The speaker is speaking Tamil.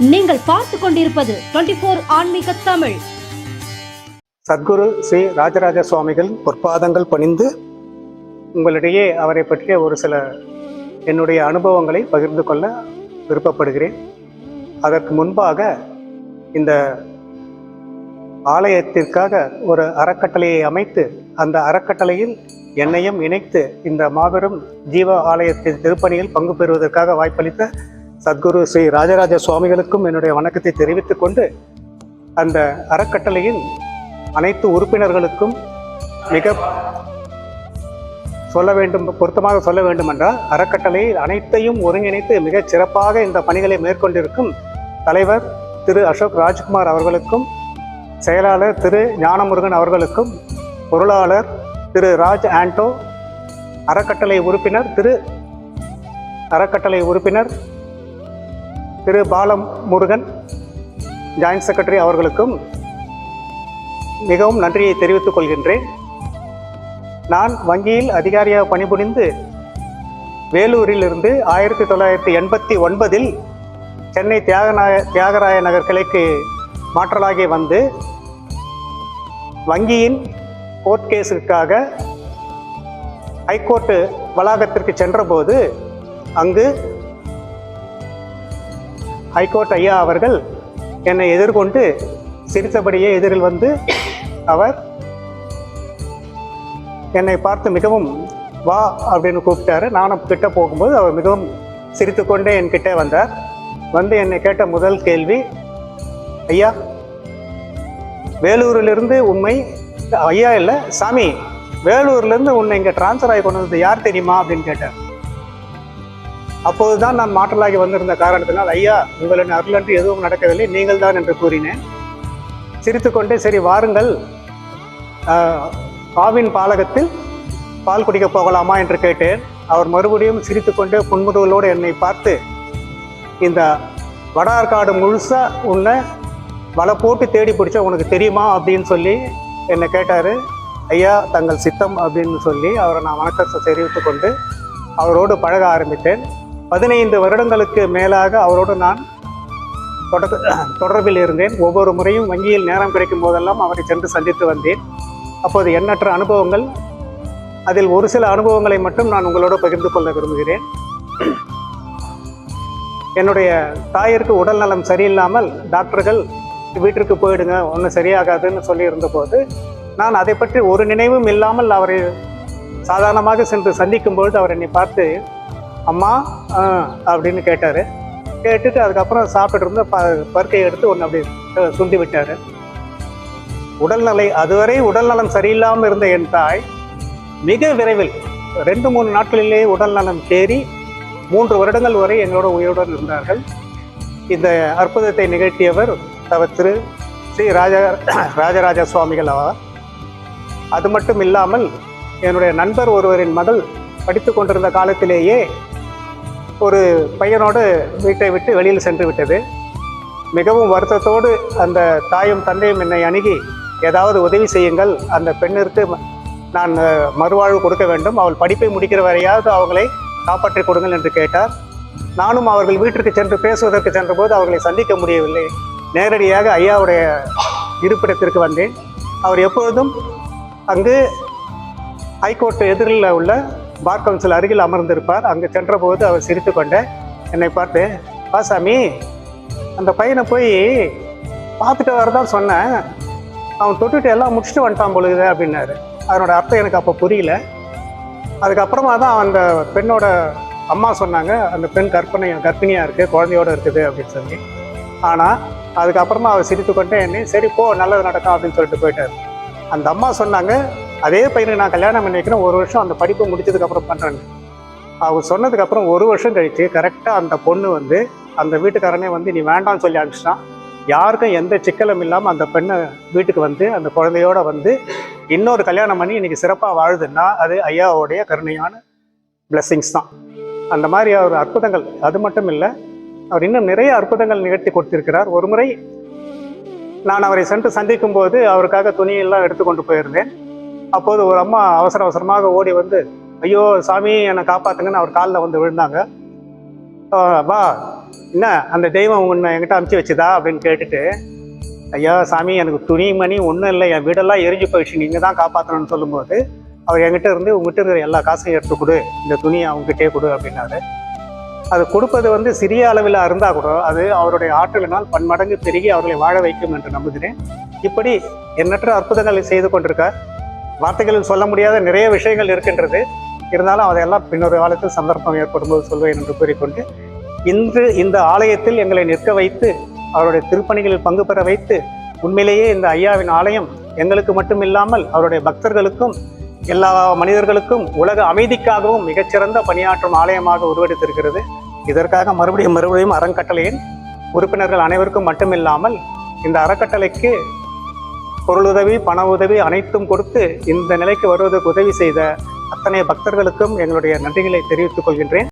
நீங்கள் பார்த்து கொண்டிருப்பது டுவெண்டி போர் ஆன்மீக தமிழ். சத்குரு ஸ்ரீ ராஜராஜ சுவாமிகள் பொற்பாதங்கள் பணிந்து உங்களிடையே அவரை பற்றிய ஒரு சில என்னுடைய அனுபவங்களை பகிர்ந்து கொள்ள விருப்பப்படுகிறேன். அதற்கு முன்பாக இந்த ஆலயத்திற்காக ஒரு அறக்கட்டளையை அமைத்து அந்த அறக்கட்டளையில் என்னையும் இணைத்து இந்த மாபெரும் ஜீவ ஆலயத்தின் திருப்பணியில் பங்கு பெறுவதற்காக வாய்ப்பளித்த சத்குரு ஸ்ரீ ராஜராஜ சுவாமிகளுக்கும் என்னுடைய வணக்கத்தை தெரிவித்துக் கொண்டு அந்த அறக்கட்டளையின் அனைத்து உறுப்பினர்களுக்கும் மிக சொல்ல வேண்டும் பொருத்தமாக சொல்ல வேண்டும் என்றால் அறக்கட்டளை அனைத்தையும் ஒருங்கிணைத்து மிகச் சிறப்பாக இந்த பணிகளை மேற்கொண்டிருக்கும் தலைவர் திரு அசோக் ராஜ்குமார் அவர்களுக்கும் செயலாளர் திரு ஞானமுருகன் அவர்களுக்கும் பொருளாளர் திரு ராஜ் ஆண்டோ அறக்கட்டளை உறுப்பினர் திரு அறக்கட்டளை உறுப்பினர் திரு பாலம் முருகன் ஜாயின்ட் செக்ரட்டரி அவர்களுக்கும் மிகவும் நன்றியை தெரிவித்துக் கொள்கின்றேன். நான் வங்கியில் அதிகாரியாக பணிபுரிந்து வேலூரிலிருந்து ஆயிரத்தி தொள்ளாயிரத்தி எண்பத்தி ஒன்பதில் சென்னை தியாகநாய தியாகராய நகர் கிளைக்கு மாற்றலாகி வந்து வங்கியின் கோர்ட் கேஸுக்காக ஹைகோர்ட்டு வளாகத்திற்கு சென்றபோது அங்கு ஹைகோர்ட் ஐயா அவர்கள் என்னை எதிர்கொண்டு சிரித்தபடியே எதிரில் வந்து அவர் என்னை பார்த்து மிகவும் வா அப்படின்னு கூப்பிட்டாரு. நானும் கிட்ட போகும்போது அவர் மிகவும் சிரித்துக்கொண்டே என்கிட்ட வந்தார். வந்து என்னை கேட்ட முதல் கேள்வி ஐயா வேலூரிலிருந்து உண்மை ஐயா இல்லை சாமி வேலூர்லேருந்து உன்னை இங்கே ட்ரான்ஸ்ஃபர் ஆகி கொண்டு வந்தது யார் தெரியுமா? அப்படின்னு கேட்டார். அப்போது தான் நான் மாற்றலாகி வந்திருந்த காரணத்தினால் ஐயா உங்களின் அருளன்று எதுவும் நடக்கவில்லை நீங்கள் தான் என்று கூறினேன். சிரித்துக்கொண்டே சரி வாருங்கள். ஆவின் பாலகத்தில் பால் குடிக்க போகலாமா? என்று கேட்டேன். அவர் மறுபடியும் சிரித்துக்கொண்டே புன்முறுவலோடு என்னை பார்த்து இந்த வடார்காடு முழுசாக உன்னை வலை போட்டு தேடி பிடிச்சா உனக்கு தெரியுமா? அப்படின்னு சொல்லி என்னை கேட்டார். ஐயா தங்கள் சித்தம் அப்படின்னு சொல்லி அவரை நான் வணக்கத்தை தெரிவித்து கொண்டு அவரோடு பழக ஆரம்பித்தேன். பதினைந்து வருடங்களுக்கு மேலாக அவரோடு நான் தொடர் தொடர்பில் இருந்தேன். ஒவ்வொரு முறையும் வங்கியில் நேரம் கிடைக்கும் போதெல்லாம் அவரை சென்று சந்தித்து வந்தேன். அப்போது எண்ணற்ற அனுபவங்கள் அதில் ஒரு சில அனுபவங்களை மட்டும் நான் உங்களோடு பகிர்ந்து கொள்ள விரும்புகிறேன். என்னுடைய தாயிற்கு உடல் நலம் சரியில்லாமல் டாக்டர்கள் வீட்டிற்கு போயிடுங்க ஒன்றும் சரியாகாதுன்னு சொல்லி இருந்தபோது நான் அதை பற்றி ஒரு நினைவும் இல்லாமல் அவரை சாதாரணமாக சென்று சந்திக்கும் பொழுது அவர் என்னை பார்த்து அம்மா அப்படின்னு கேட்டார். கேட்டுட்டு அதுக்கப்புறம் சாப்பிட்டுட்டு இருந்த ப பருக்கையை எடுத்து ஒன்று அப்படி சுண்டி விட்டார். உடல்நிலை அதுவரை உடல்நலம் சரியில்லாமல் இருந்த என் தாய் மிக விரைவில் ரெண்டு மூணு நாட்களிலேயே உடல்நலம் தேறி மூன்று வருடங்கள் வரை எங்களோட உயிருடன் இருந்தார்கள். இந்த அற்புதத்தை நிகழ்த்தியவர் அவர் திரு ஸ்ரீ ராஜா ராஜராஜ சுவாமிகள் அவர் அது மட்டும் இல்லாமல் என்னுடைய நண்பர் ஒருவரின் மகள் படித்து கொண்டிருந்த காலத்திலேயே ஒரு பையனோடு வீட்டை விட்டு வெளியில் சென்று விட்டது. மிகவும் வருத்தத்தோடு அந்த தாயும் தந்தையும் என்னை அணுகி ஏதாவது உதவி செய்யுங்கள். அந்த பெண்ணிற்கு நான் மறுவாழ்வு கொடுக்க வேண்டும். அவள் படிப்பை முடிக்கிற வரையாவது அவங்களை காப்பாற்றி கொடுங்கள் என்று கேட்டார். நானும் அவர்கள் வீட்டிற்கு சென்று பேசுவதற்கு சென்றபோது அவர்களை சந்திக்க முடியவில்லை. நேரடியாக ஐயாவுடைய இருப்பிடத்திற்கு வந்தேன். அவர் எப்பொழுதும் அங்கு ஹைகோர்ட் எதிரில் உள்ள பார் கவுன்சில் அருகில் அமர்ந்திருப்பார். அங்கே சென்றபோது அவர் சிரித்துக்கொண்டு என்னை பார்த்து பா சாமி அந்த பையனை போய் பார்த்துட்டு வரதான் சொன்னேன். அவன் தொட்டுட்டு எல்லாம் முடிச்சுட்டு வந்துட்டான் பொழுது அப்படின்னாரு. அதனோட அர்த்தம் எனக்கு அப்போ புரியல. அதுக்கப்புறமா தான் அந்த பெண்ணோட அம்மா சொன்னாங்க அந்த பெண் கற்பனை கர்ப்பிணியாக இருக்குது குழந்தையோட இருக்குது அப்படின்னு சொல்லி. ஆனால் அதுக்கப்புறமா அவர் சிரித்துக்கொண்டே என்னை சரி போ நல்லது நடக்கும் அப்படின்னு சொல்லிட்டு போயிட்டார். அந்த அம்மா சொன்னாங்க அதே பையனுக்கு நான் கல்யாணம் பண்ணி வைக்கிறேன் ஒரு வருஷம் அந்த படிப்பை முடிச்சதுக்கப்புறம் பண்ணுறேன் அவர் சொன்னதுக்கப்புறம் ஒரு வருஷம் கழித்து கரெக்டாக அந்த பொண்ணு வந்து அந்த வீட்டுக்காரனே வந்து நீ வேண்டாம்னு சொல்லி அனுப்பிச்சிட்டான். யாருக்கும் எந்த சிக்கலும் இல்லாமல் அந்த பெண்ணை வீட்டுக்கு வந்து அந்த குழந்தையோட வந்து இன்னொரு கல்யாணம் பண்ணி இன்றைக்கி சிறப்பாக வாழுதுன்னா அது ஐயாவோடைய கருணையான பிளெஸ்ஸிங்ஸ் தான். அந்த மாதிரி அவர் அற்புதங்கள் அது மட்டும் இல்லை அவர் இன்னும் நிறைய அற்புதங்கள் நிகழ்த்தி கொடுத்திருக்கிறார். ஒரு முறை நான் அவரை சென்று சந்திக்கும் போது அவருக்காக துணியெல்லாம் எடுத்து கொண்டு போயிருந்தேன். அப்போது ஒரு அம்மா அவசர அவசரமாக ஓடி வந்து ஐயோ சாமி என்னை காப்பாத்துங்கன்னு அவர் காலில் வந்து விழுந்தாங்க. வா என்ன அந்த தெய்வம் உன்னை என்கிட்ட அமுச்சு வச்சுதா? அப்படின்னு கேட்டுட்டு ஐயா சாமி எனக்கு துணி மணி ஒன்றும் இல்லை. என் வீடெல்லாம் எரிஞ்சு போயிடுச்சு. நீங்கள் தான் காப்பாற்றணும்னு சொல்லும்போது அவர் என்கிட்ட இருந்து உங்ககிட்ட இருக்கிற எல்லா காசையும் எடுத்து கொடு. இந்த துணியை அவங்ககிட்டே கொடு அப்படின்னாரு. அது கொடுப்பது வந்து சிறிய அளவில் இருந்தால் கூட அது அவருடைய ஆற்றலினால் பன்மடங்கு பெருகி அவர்களை வாழ வைக்கும் என்று நம்புகிறேன். இப்படி எண்ணற்ற அற்புதங்களை செய்து கொண்டிருக்கார். வார்த்தைகளில் சொல்ல முடியாத நிறைய விஷயங்கள் இருக்கின்றது. இருந்தாலும் அதையெல்லாம் பின்னொரு காலத்தில் சந்தர்ப்பம் ஏற்படும் போது சொல்வேன் என்று கூறிக்கொண்டு இன்று இந்த ஆலயத்தில் எங்களை நிற்க வைத்து அவருடைய திருப்பணிகளில் பங்கு பெற வைத்து உண்மையிலேயே இந்த ஐயாவின் ஆலயம் எங்களுக்கு மட்டும் இல்லாமல் அவருடைய பக்தர்களுக்கும் எல்லா மனிதர்களுக்கும் உலக அமைதிக்காகவும் மிகச்சிறந்த பணியாற்றும் ஆலயமாக உருவெடுத்திருக்கிறது. இதற்காக மறுபடியும் மறுபடியும் அறங்கட்டளையின் உறுப்பினர்கள் அனைவருக்கும் மட்டுமில்லாமல் இந்த அறக்கட்டளைக்கு பொருளுதவி பண உதவி அனைத்தும் கொடுத்து இந்த நிலைக்கு வருவதற்கு உதவி செய்த அத்தனை பக்தர்களுக்கும் எங்களுடைய நன்றிகளை தெரிவித்துக் கொள்கின்றேன்.